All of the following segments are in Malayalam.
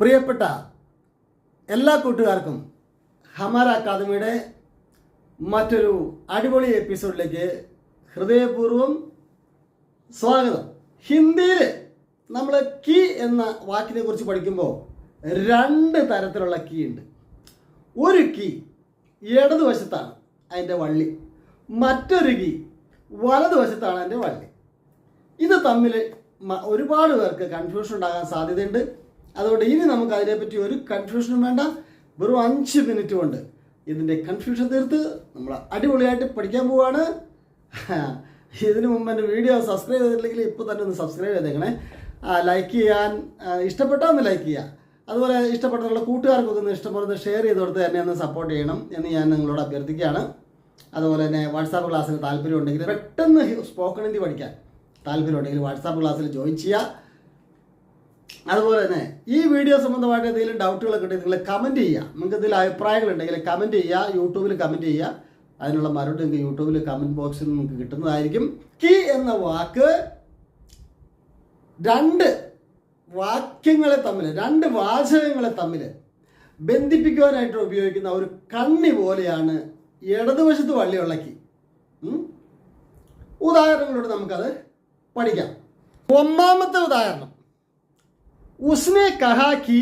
പ്രിയപ്പെട്ട എല്ലാ കൂട്ടുകാർക്കും ഹമാര അക്കാദമിയുടെ മറ്റൊരു അടിപൊളി എപ്പിസോഡിലേക്ക് ഹൃദയപൂർവം സ്വാഗതം. ഹിന്ദിയിൽ നമ്മൾ കീ എന്ന വാക്കിനെ കുറിച്ച് പഠിക്കുമ്പോൾ രണ്ട് തരത്തിലുള്ള കീ ഉണ്ട്. ഒരു കീ ഇടതുവശത്താണ് അതിന്റെ വള്ളി. മറ്റൊരു കീ വലതുവശത്താണ് അതിന്റെ വള്ളി. ഇത് തമ്മിൽ ഒരുപാട് പേർക്ക് കൺഫ്യൂഷൻ ഉണ്ടാകാൻ സാധ്യതയുണ്ട്. അതുകൊണ്ട് ഇനി നമുക്ക് അതിനെപ്പറ്റി ഒരു കൺഫ്യൂഷനും വേണ്ട. വെറും അഞ്ച് മിനിറ്റ് കൊണ്ട് ഇതിന്റെ കൺഫ്യൂഷൻ തീർത്ത് നമ്മൾ അടിപൊളിയായിട്ട് പഠിക്കാൻ പോവുകയാണ് ഇതിനു മുമ്പ് എന്റെ വീഡിയോ സബ്സ്ക്രൈബ് ചെയ്തിട്ടില്ലെങ്കിൽ ഇപ്പോൾ തന്നെ ഒന്ന് സബ്സ്ക്രൈബ് ചെയ്തേക്കണേ. ലൈക്ക് ചെയ്യാൻ ഇഷ്ടപ്പെട്ടാൽ ഒന്ന് ലൈക്ക് ചെയ്യുക അതുപോലെ ഇഷ്ടപ്പെട്ട കൂട്ടുകാർക്കൊക്കെ ഒന്ന് ഇഷ്ടപ്പെടുന്ന ഷെയർ ചെയ്ത് കൊടുത്ത് എന്നെ ഒന്ന് സപ്പോർട്ട് ചെയ്യണം എന്ന് ഞാൻ നിങ്ങളോട് അഭ്യർത്ഥിക്കുകയാണ്. അതുപോലെ തന്നെ വാട്സാപ്പ് ക്ലാസ്സിന് താല്പര്യം ഉണ്ടെങ്കിൽ പെട്ടെന്ന് സ്പോക്കൺ ഹിന്ദി പഠിക്കാൻ താല്പര്യം ഉണ്ടെങ്കിൽ വാട്സാപ്പ് ക്ലാസ്സിൽ ജോയിൻ ചെയ്യുക അതുപോലെ തന്നെ ഈ വീഡിയോ സംബന്ധമായിട്ട് എന്തെങ്കിലും ഡൗട്ടുകളൊക്കെ ഉണ്ടെങ്കിൽ നിങ്ങൾ കമന്റ് ചെയ്യുക. നിങ്ങൾക്ക് എന്തെങ്കിലും അഭിപ്രായങ്ങൾ ഉണ്ടെങ്കിൽ കമന്റ് ചെയ്യുക. യൂട്യൂബിൽ കമന്റ് ചെയ്യുക. അതിനുള്ള മറുപടി നിങ്ങൾക്ക് യൂട്യൂബിൽ കമന്റ് ബോക്സിൽ നിങ്ങൾക്ക് കിട്ടുന്നതായിരിക്കും. കി എന്ന വാക്ക് രണ്ട് വാക്യങ്ങളെ തമ്മിൽ രണ്ട് വാചകങ്ങളെ തമ്മിൽ ബന്ധിപ്പിക്കുവാനായിട്ട് ഉപയോഗിക്കുന്ന ഒരു കണ്ണി പോലെയാണ് ഇടതുവശത്ത് വള്ളിയുള്ള കി ഉദാഹരണങ്ങളോട് നമുക്കത് പഠിക്കാം. ഒന്നാമത്തെ ഉദാഹരണം. उसने कहा कि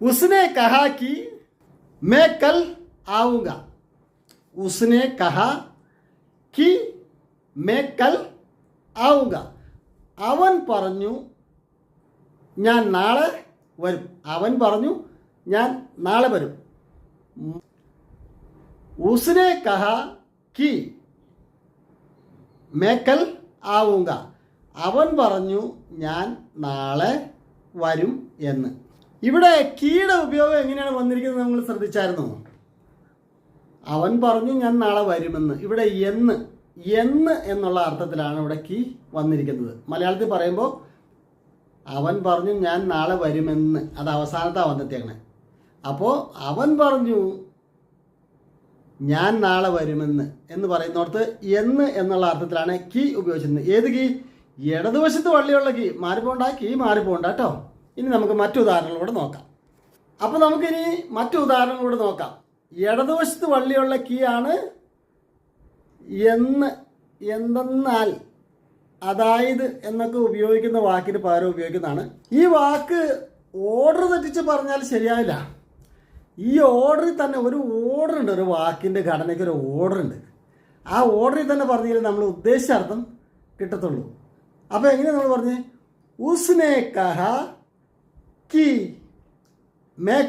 उसने कहा कि मैं कल आऊंगा उसने कहा कि मैं कल ആവുക അവൻ പറഞ്ഞു ഞാൻ നാളെ വരും അവൻ പറഞ്ഞു ഞാൻ നാളെ വരും ഉസ്നെ കഹ കി മേക്കൽ ആവുക അവൻ പറഞ്ഞു ഞാൻ നാളെ വരും എന്ന്. ഇവിടെ കീയുടെ ഉപയോഗം എങ്ങനെയാണ് വന്നിരിക്കുന്നത് നമ്മൾ ശ്രദ്ധിച്ചായിരുന്നു? അവൻ പറഞ്ഞു ഞാൻ നാളെ വരുമെന്ന്. ഇവിടെ എന്ന് എന്ന് എന്നുള്ള അർത്ഥത്തിലാണ് ഇവിടെ കീ വന്നിരിക്കുന്നത്. മലയാളത്തിൽ പറയുമ്പോൾ അവൻ പറഞ്ഞു ഞാൻ നാളെ വരുമെന്ന്. അത് അവസാനത്താണ് വന്നെത്തിയാണ് അപ്പോൾ അവൻ പറഞ്ഞു ഞാൻ നാളെ വരുമെന്ന് എന്ന് പറയുന്നിടത്ത് എന്ന് എന്നുള്ള അർത്ഥത്തിലാണ് കീ ഉപയോഗിച്ചിരുന്നത്. ഏത് കീ? ഇടതുവശത്ത് വള്ളിയുള്ള കീ മാറിപ്പോണ്ട കീ മാറിപ്പോണ്ട കേട്ടോ ഇനി നമുക്ക് മറ്റു ഉദാഹരണങ്ങളൂടെ നോക്കാം. അപ്പോൾ നമുക്കിനി മറ്റു ഉദാഹരണങ്ങളൂടെ നോക്കാം. ഇടതുവശത്ത് വള്ളിയുള്ള കീ ആണ് എന്ന് എന്തെന്നാൽ അതായത് എന്നൊക്കെ ഉപയോഗിക്കുന്ന വാക്കിന് പകരം ഉപയോഗിക്കുന്നതാണ്. ഈ വാക്ക് ഓർഡർ തെറ്റിച്ച് പറഞ്ഞാൽ ശരിയാവില്ല. ഈ ഓർഡറിൽ തന്നെ ഒരു ഓർഡർ ഉണ്ട് ഒരു വാക്കിന്റെ ഘടനയ്ക്ക് ഒരു ഓർഡർ ഉണ്ട്. ആ ഓർഡറിൽ തന്നെ പറഞ്ഞാൽ നമ്മൾ ഉദ്ദേശിച്ച അർത്ഥം കിട്ടത്തുള്ളൂ. അപ്പോൾ എങ്ങനെയാണ് നമ്മൾ പറഞ്ഞ്? ഉസ്നെ കഹ കി മേ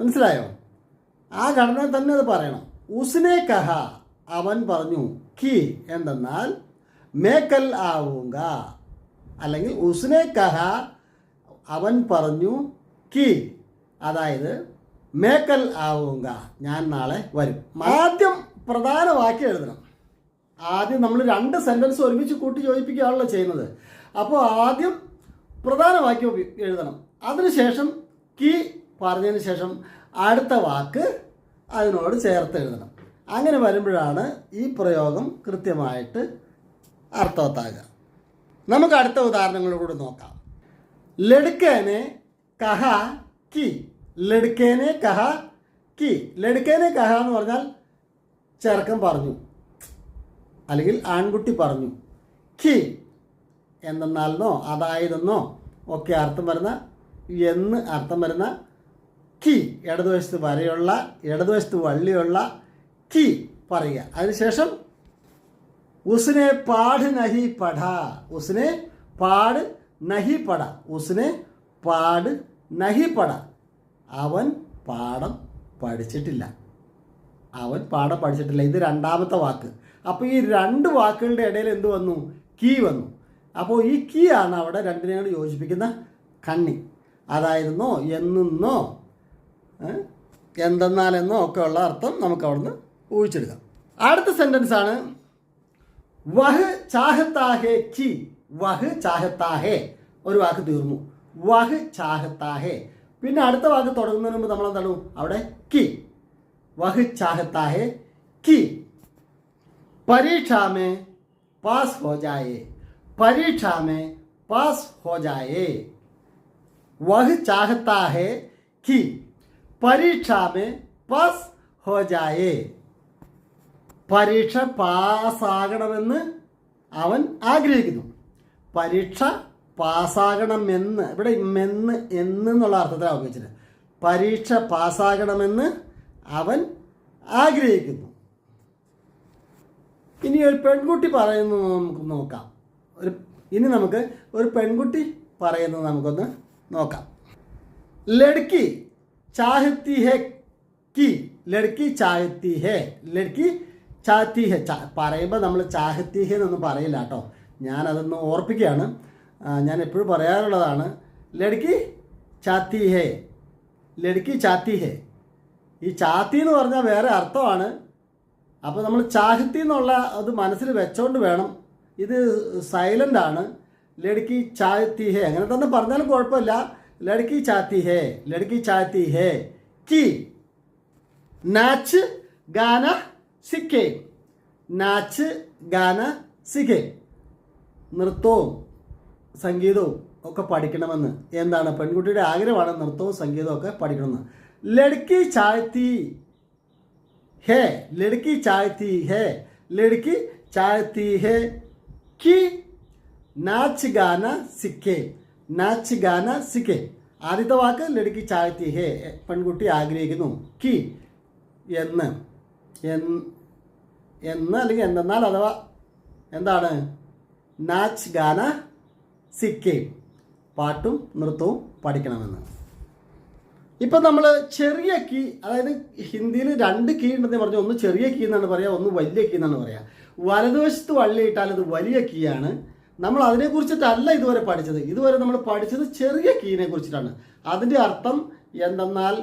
മനസ്സിലായോ? ആ ഘടന തന്നെ അത് പറയണം. ഉസ്നെ കഹ അവൻ പറഞ്ഞു കി എന്തെന്നാൽ മേക്കൽ ആവുക അല്ലെങ്കിൽ ഉസ്നെ കഹ അവൻ പറഞ്ഞു കി. അതായത് മേക്കൽ ആവുക ഞാൻ നാളെ വരും. ആദ്യം പ്രധാന വാക്യം എഴുതണം. ആദ്യം നമ്മൾ രണ്ട് സെന്റൻസ് ഒരുമിച്ച് കൂട്ടി യോജിപ്പിക്കുകയാണല്ലോ ചെയ്യുന്നത്. അപ്പോൾ ആദ്യം പ്രധാന വാക്യം എഴുതണം. അതിനുശേഷം കീ പറഞ്ഞതിന് ശേഷം അടുത്ത വാക്ക് അതിനോട് ചേർത്ത് എഴുതണം. അങ്ങനെ വരുമ്പോഴാണ് ഈ പ്രയോഗം കൃത്യമായിട്ട് അർത്ഥവത്താകുക. നമുക്ക് അടുത്ത ഉദാഹരണങ്ങളിലൂടെ നോക്കാം. ലടുക്കേനെ കഹ കി. ലടുക്കേനെ കഹ കി. ലടുക്കേനെ കഹ എന്ന് പറഞ്ഞാൽ ചെറുക്കം പറഞ്ഞു. അല്ലെങ്കിൽ ആൺകുട്ടി പറഞ്ഞു കി എന്തെന്നാലെന്നോ അതായതെന്നോ ഒക്കെ അർത്ഥം വരുന്ന എന്ന് അർത്ഥം വരുന്ന കി ഇടതുവശത്ത് വരയുള്ള ഇടതുവശത്ത് വള്ളിയുള്ള കി പറയുക. അതിനുശേഷം ഉസ്നെ പാട് നഹി പഠ ഉസ്നെ പാട് നഹി പട ഉസ്നെ പാട് നഹി പട അവൻ പാഠം പഠിച്ചിട്ടില്ല അവൻ പാഠം പഠിച്ചിട്ടില്ല ഇത് രണ്ടാമത്തെ വാക്ക്. അപ്പോൾ ഈ രണ്ട് വാക്കുകളുടെ ഇടയിൽ എന്ത് വന്നു? കീ വന്നു. അപ്പോൾ ഈ കീ ആണ് അവിടെ രണ്ടിനെ കൂടി യോജിപ്പിക്കുന്ന കണ്ണി. അതായിരുന്നോ എന്നോ എന്തെന്നാലെന്നോ ഒക്കെ ഉള്ള അർത്ഥം നമുക്ക് അവിടുന്ന് ഊഹിച്ചെടുക്കാം. അടുത്ത സെന്റൻസ് ആണ് വഹ് ചാഹത്താഹേ കി വഹ് ചാഹത്താഹേ. ഒരു വാക്ക് തീർന്നു. വഹ് ചാഹത്താഹേ. പിന്നെ അടുത്ത വാക്ക് തുടങ്ങുന്നതിന് മുമ്പ് നമ്മൾ എന്താണ് അവിടെ? കി. വഹ് ചാഹത്താഹേ കി. പരീക്ഷ में पास हो जाए परीक्षा में पास हो जाए वह चाहता है कि परीक्षा में पास हो जाए പരീക്ഷ പാസ്സാകണമെന്ന് അവൻ ആഗ്രഹിക്കുന്നു പരീക്ഷ പാസ്സാകണമെന്ന് ഇവിടെ മെന്ന് എന്ന് എന്നുള്ള അർത്ഥത്തിലാണ് ഉപയോഗിച്ചത് പരീക്ഷ പാസ്സാകണമെന്ന് അവൻ ആഗ്രഹിക്കുന്നു ഇനി ഒരു പെൺകുട്ടി പറയുന്നത് നമുക്ക് നോക്കാം. ഒരു ഇനി നമുക്ക് ഒരു പെൺകുട്ടി പറയുന്നത് നമുക്കൊന്ന് നോക്കാം. ലഡ്കി ചാഹത്തി ഹെ കി ലഡ്കി ചാഹത്തി ഹെ ലഡ്കി ചാഹത്തി ഹെ. ചാ പറയുമ്പോൾ നമ്മൾ ചാഹത്തി ഹെ എന്നൊന്നും പറയില്ല കേട്ടോ. ഞാനതൊന്ന് ഓർപ്പിക്കുകയാണ്. ഞാൻ എപ്പോഴും പറയാറുള്ളതാണ് ലഡ്കി ചാത്തി ഹെ ലഡ്കി ചാത്തി ഹെ. ഈ ചാത്തി എന്ന് പറഞ്ഞാൽ വേറെ അർത്ഥമാണ്. അപ്പോൾ നമ്മൾ ചാഹത്തി എന്നുള്ള അത് മനസ്സിൽ വെച്ചോണ്ട് വേണം. ഇത് സൈലന്റ് ആണ്. ലടുക്കി ചാത്തി ഹേ. അങ്ങനെ തന്നെ പറഞ്ഞാലും കുഴപ്പമില്ല. ലടുക്കി ചാത്തി ഹേ. ലടുക്കി ചാത്തി ഹേ. കി. നാച്ച് ഗാന സിക്കേ. നാച്ച് ഗാന സിക്കേ. നൃത്തവും സംഗീതവും ഒക്കെ പഠിക്കണമെന്ന്. എന്താണ്? പെൺകുട്ടിയുടെ ആഗ്രഹമാണ് നൃത്തവും സംഗീതവും ഒക്കെ പഠിക്കണമെന്ന്. ലടുക്കി ചായത്തി है लड़की चाहती है लड़की चाहती है कि നാച്ച് ഗാന സിക്കേ നാച്ച് ഗാന സിക്കേ ആദ്യത്തെ വാക്ക് ലടുക്കി ചാഹത്തി ഹേ പെൺകുട്ടി ആഗ്രഹിക്കുന്നു കി എന്ന് എന്ന് എന്ന് അല്ലെങ്കിൽ എന്തെന്നാൽ അഥവാ എന്താണ് നാച്ച് ഗാന സിക്കേ പാട്ടും നൃത്തവും പഠിക്കണമെന്ന് ഇപ്പം നമ്മൾ ചെറിയ കീ അതായത് ഹിന്ദിയിൽ രണ്ട് കീ ഉണ്ടെന്ന് പറഞ്ഞാൽ ഒന്ന് ചെറിയ കീ എന്നാണ് പറയാ ഒന്ന് വലിയ കീ എന്നാണ് പറയുക വലതുവശത്ത് വള്ളി ഇട്ടാൽ അത് വലിയ കീ ആണ്. നമ്മൾ അതിനെക്കുറിച്ചിട്ടല്ല ഇതുവരെ പഠിച്ചത്. ഇതുവരെ നമ്മൾ പഠിച്ചത് ചെറിയ കീനെ കുറിച്ചിട്ടാണ്. അതിന്റെ അർത്ഥം എന്തെന്നാൽ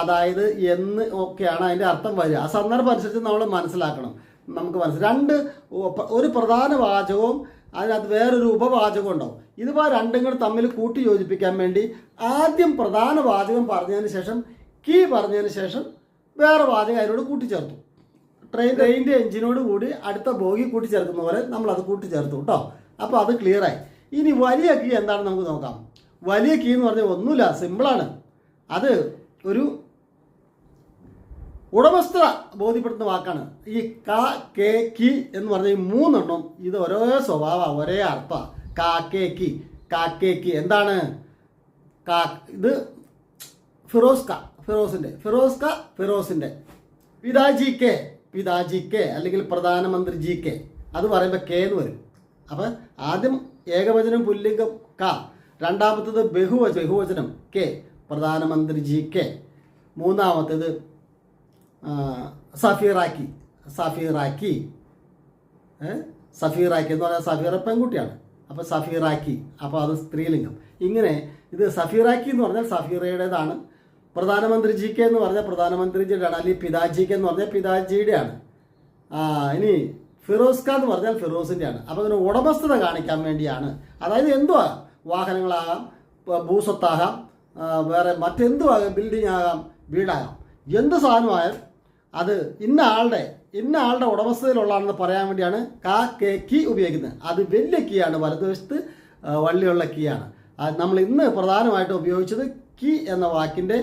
അതായത് എന്ന് ഒക്കെയാണ് അതിന്റെ അർത്ഥം വരിക. ആ സന്ദർഭം അനുസരിച്ച് നമ്മൾ മനസ്സിലാക്കണം. നമുക്ക് മനസ്സിലാക്കാം രണ്ട് ഒരു പ്രധാന വാചകവും അതിനകത്ത് വേറൊരു ഉപവാചകം ഉണ്ടാവും ഇതിപ്പോൾ രണ്ടും കൂടെ തമ്മിൽ കൂട്ടി യോജിപ്പിക്കാൻ വേണ്ടി ആദ്യം പ്രധാന വാചകം പറഞ്ഞതിന് ശേഷം കീ പറഞ്ഞതിന് ശേഷം വേറെ വാചകം അതിനോട് കൂട്ടിച്ചേർത്തു. ട്രെയിൻ ട്രെയിനിന്റെ എഞ്ചിനോട് കൂടി അടുത്ത ബോഗി കൂട്ടിച്ചേർക്കുന്ന പോലെ നമ്മൾ അത് കൂട്ടിച്ചേർത്തു കേട്ടോ അപ്പോൾ അത് ക്ലിയറായി ഇനി വലിയ കീ എന്താണെന്ന് നമുക്ക് നോക്കാം. വലിയ കീ എന്ന് പറഞ്ഞാൽ ഒന്നുമില്ല സിമ്പിളാണ് അത് ഒരു ഉടമസ്ഥത ബോധ്യപ്പെടുത്തുന്ന വാക്കാണ്. ഈ ക കെ കി എന്ന് പറഞ്ഞ ഈ മൂന്നെണ്ണം ഇത് ഒരേ സ്വഭാവ ഒരേ കെ കാക്കേ കി. എന്താണ് കാ ഇത് ഫിറോസ് ക ഫിറോസിന്റെ ഫിറോസ് ക ഫിറോസിന്റെ പിതാജി കെ പിതാജി കെ അല്ലെങ്കിൽ പ്രധാനമന്ത്രി ജി കെ. അത് പറയുമ്പോൾ കെ എന്ന് വരും. അപ്പം ആദ്യം ഏകവചനം പുല്ലിംഗം ക. രണ്ടാമത്തത് ബഹുവച ബഹുവചനം കെ. പ്രധാനമന്ത്രി ജി കെ. മൂന്നാമത്തേത് സഫീറാക്കി. സഫീറാക്കി? സഫീറാക്കി എന്ന് പറഞ്ഞാൽ സഫീറ പെൺകുട്ടിയാണ്. അപ്പോൾ സഫീറാക്കി. അപ്പോൾ അത് സ്ത്രീലിംഗം. ഇങ്ങനെ ഇത് സഫീറാക്കി എന്ന് പറഞ്ഞാൽ സഫീറയുടേതാണ്. പ്രധാനമന്ത്രി ജി കെ എന്ന് പറഞ്ഞാൽ പ്രധാനമന്ത്രിജിയുടെയാണ് അല്ലെങ്കിൽ പിതാജി കെ എന്ന് പറഞ്ഞാൽ പിതാജിയുടെയാണ്. ഇനി ഫിറോസ് ഖാൻ എന്ന് പറഞ്ഞാൽ ഫിറോസിന്റെയാണ് അപ്പോൾ അതിന് ഉടമസ്ഥത കാണിക്കാൻ വേണ്ടിയാണ്. അതായത് എന്തുവാ? വാഹനങ്ങളാകാം ഭൂസ്വത്താകാം വേറെ മറ്റെന്തുമാകാം ബിൽഡിംഗ് ആകാം വീടാകാം. എന്ത് സാധനമായാലും അത് ഇന്ന ആളുടെ ഇന്ന ആളുടെ ഉടമസ്ഥതയിലുള്ളതാണെന്ന് പറയാൻ വേണ്ടിയാണ് കാ കെ കീ ഉപയോഗിക്കുന്നത്. അത് വലിയ കീയാണ് വലതുവശത്ത് വള്ളിയുള്ള കീയാണ് നമ്മൾ ഇന്ന് പ്രധാനമായിട്ട് ഉപയോഗിച്ചത് കീ എന്ന വാക്കിന്റെ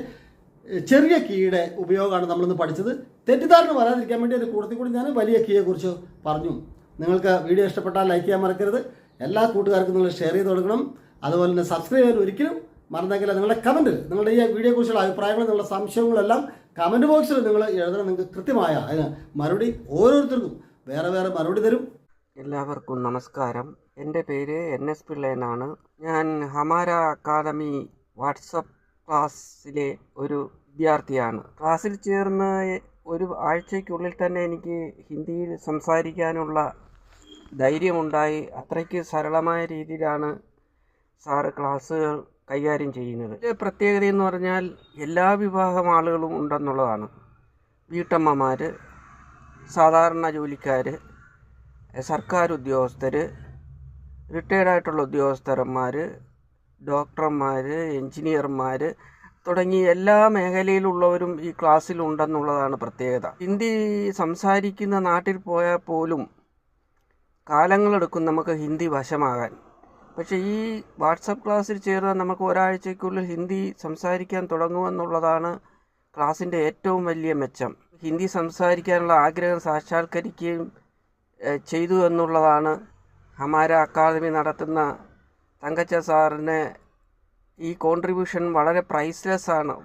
ചെറിയ കീയുടെ ഉപയോഗമാണ് നമ്മളിന്ന് പഠിച്ചത്. തെറ്റിദ്ധാരണ വരാതിരിക്കാൻ വേണ്ടി അതിന്റെ കൂട്ടത്തിൽ കൂടി ഞാൻ വലിയ കീയെക്കുറിച്ച് പറഞ്ഞു. നിങ്ങൾക്ക് വീഡിയോ ഇഷ്ടപ്പെട്ടാൽ ലൈക്ക് ചെയ്യാൻ മറക്കരുത്. എല്ലാ കൂട്ടുകാർക്കും നിങ്ങൾ ഷെയർ ചെയ്ത് കൊടുക്കണം. അതുപോലെ തന്നെ സബ്സ്ക്രൈബ് ചെയ്യാൻ ഒരിക്കലും മറന്നെങ്കിൽ നിങ്ങളുടെ കമന്റ് നിങ്ങളുടെ ഈ വീഡിയോയെക്കുറിച്ചുള്ള അഭിപ്രായങ്ങൾ നിങ്ങളുടെ സംശയങ്ങളെല്ലാം കമന്റ് ബോക്സിൽ നിങ്ങൾ എഴുതണം നിങ്ങൾക്ക് കൃത്യമായ അതിന് മറുപടി ഓരോരുത്തർക്കും. വേറെ വേറെ മറുപടി തരും. എല്ലാവർക്കും നമസ്കാരം. എന്റെ പേര് എൻ എസ് പിള്ള എന്നാണ് ഞാൻ ഹമാര അക്കാദമി വാട്സപ്പ് ക്ലാസ്സിലെ ഒരു വിദ്യാർത്ഥിയാണ്. ക്ലാസ്സിൽ ചേർന്ന് ഒരു ആഴ്ചയ്ക്കുള്ളിൽ തന്നെ എനിക്ക് ഹിന്ദിയിൽ സംസാരിക്കാനുള്ള ധൈര്യമുണ്ടായി. അത്രയ്ക്ക് സരളമായ രീതിയിലാണ് സാറ് ക്ലാസ്സുകൾ കൈകാര്യം ചെയ്യുന്നത്. ഇതിന്റെ പ്രത്യേകത എന്ന് പറഞ്ഞാൽ എല്ലാ വിഭാഗം ആളുകളും ഉണ്ടെന്നുള്ളതാണ്. വീട്ടമ്മമാർ സാധാരണ ജോലിക്കാർ സർക്കാർ ഉദ്യോഗസ്ഥർ റിട്ടയർഡ് ആയിട്ടുള്ള ഉദ്യോഗസ്ഥന്മാർ ഡോക്ടർമാർ എഞ്ചിനീയർമാർ തുടങ്ങി എല്ലാ മേഖലയിലുള്ളവരും ഈ ക്ലാസ്സിലുണ്ടെന്നുള്ളതാണ് പ്രത്യേകത. ഹിന്ദി സംസാരിക്കുന്ന നാട്ടിൽ പോയാൽ പോലും കാലങ്ങളെടുക്കും നമുക്ക് ഹിന്ദി വശമാകാൻ. പക്ഷേ ഈ വാട്സപ്പ് ക്ലാസ്സിൽ ചേർന്ന് നമുക്ക് ഒരാഴ്ചയ്ക്കുള്ളിൽ ഹിന്ദി സംസാരിക്കാൻ തുടങ്ങുമെന്നുള്ളതാണ് ക്ലാസ്സിന്റെ ഏറ്റവും വലിയ മെച്ചം. ഹിന്ദി സംസാരിക്കാനുള്ള ആഗ്രഹം സാക്ഷാത്കരിക്കുകയും ചെയ്തു എന്നുള്ളതാണ് ഹമാര അക്കാദമി നടത്തുന്ന തങ്കച്ച സാറിന് ഈ കോൺട്രിബ്യൂഷൻ വളരെ പ്രൈസ്ലെസ് ആണ്.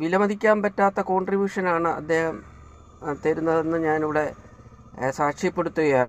വിലമതിക്കാൻ പറ്റാത്ത കോൺട്രിബ്യൂഷനാണ് അദ്ദേഹം തരുന്നതെന്ന് ഞാനിവിടെ സാക്ഷ്യപ്പെടുത്തുകയാണ്.